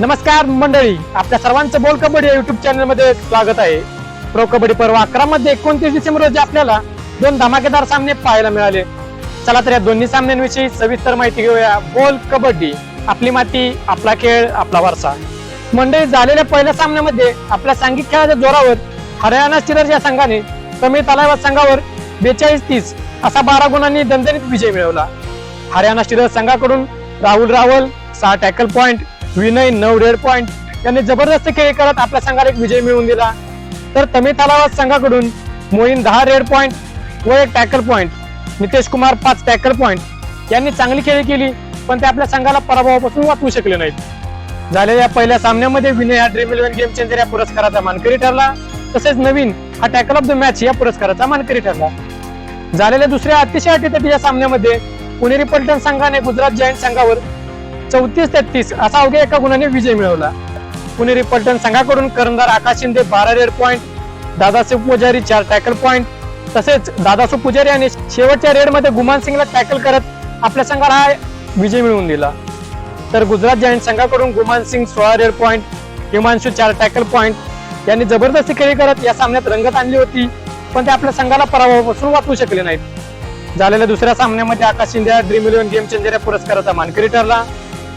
नमस्कार मंडळी आपल्या सर्वांचं बोल कबड्डी या युट्यूब चॅनलमध्ये स्वागत आहे. प्रो कबड्डी पर्व अकरा मध्ये एकोणतीस डिसेंबर रोजी आपल्याला दोन धमाकेदार सामने पाहायला मिळाले. चला तर या दोन्ही सामन्यांविषयी सविस्तर माहिती घेऊया. बोल कबड्डी आपली माती आपला खेळ आपला वारसा. मंडळी झालेल्या पहिल्या सामन्यामध्ये आपल्या सांघिक खेळाच्या जोरावर हरियाणा स्टीलर्स या संघाने कमी तलावात संघावर बेचाळीस तीस असा बारा गुणांनी दणदणीत विजय मिळवला. हरियाणा स्टीलर्स संघाकडून राहुल रावल सहा टॅकल पॉइंट विनय नऊ रेड पॉइंट यांनी जबरदस्त खेळ करत आपल्या संघाला एक विजय मिळवून दिला. तर तमी तलावात संघाकडून मोहीन दहा रेड पॉइंट व एक टॅकल पॉइंट नितेश कुमार पाच टॅकल पॉइंट यांनी चांगली खेळी केली पण ते आपल्या संघाला पराभवापासून वाचवू शकले नाहीत. झालेल्या पहिल्या सामन्यामध्ये विनय हा ड्रीम इलेव्हन गेम चेंजर या पुरस्काराचा मानकरी ठरला. तसेच नवीन हा टॅकल ऑफ द मॅच या पुरस्काराचा मानकरी ठरला. झालेल्या दुसऱ्या अतिशय अटीतटी या सामन्यामध्ये पुणेरी पलटण संघाने गुजरात जायंट संघावर चौतीस तेहतीस असा अवघ्या एका गुणाने विजय मिळवला. पुणेरी पलटण संघाकडून कर्णधार आकाश शिंदे बारा रेड पॉइंट दादासाहेब पुजारी चार टॅकल पॉइंट तसेच दादासाहेब पुजारी यांनी शेवटच्या रेडमध्ये गुमान सिंगला टॅकल करत आपल्या संघाला हा विजय मिळवून दिला. तर गुजरात जायंट संघाकडून गुमान सिंग सोळा रेड पॉइंट हिमांशू चार टॅकल पॉइंट यांनी जबरदस्ती खेळी करत या सामन्यात रंगत आणली होती पण ते आपल्या संघाला पराभवापासून वाचवू शकले नाहीत. झालेल्या दुसऱ्या सामन्यामध्ये Akash Shinde Dream Eleven game changer या पुरस्काराचा मानकरी ठरला.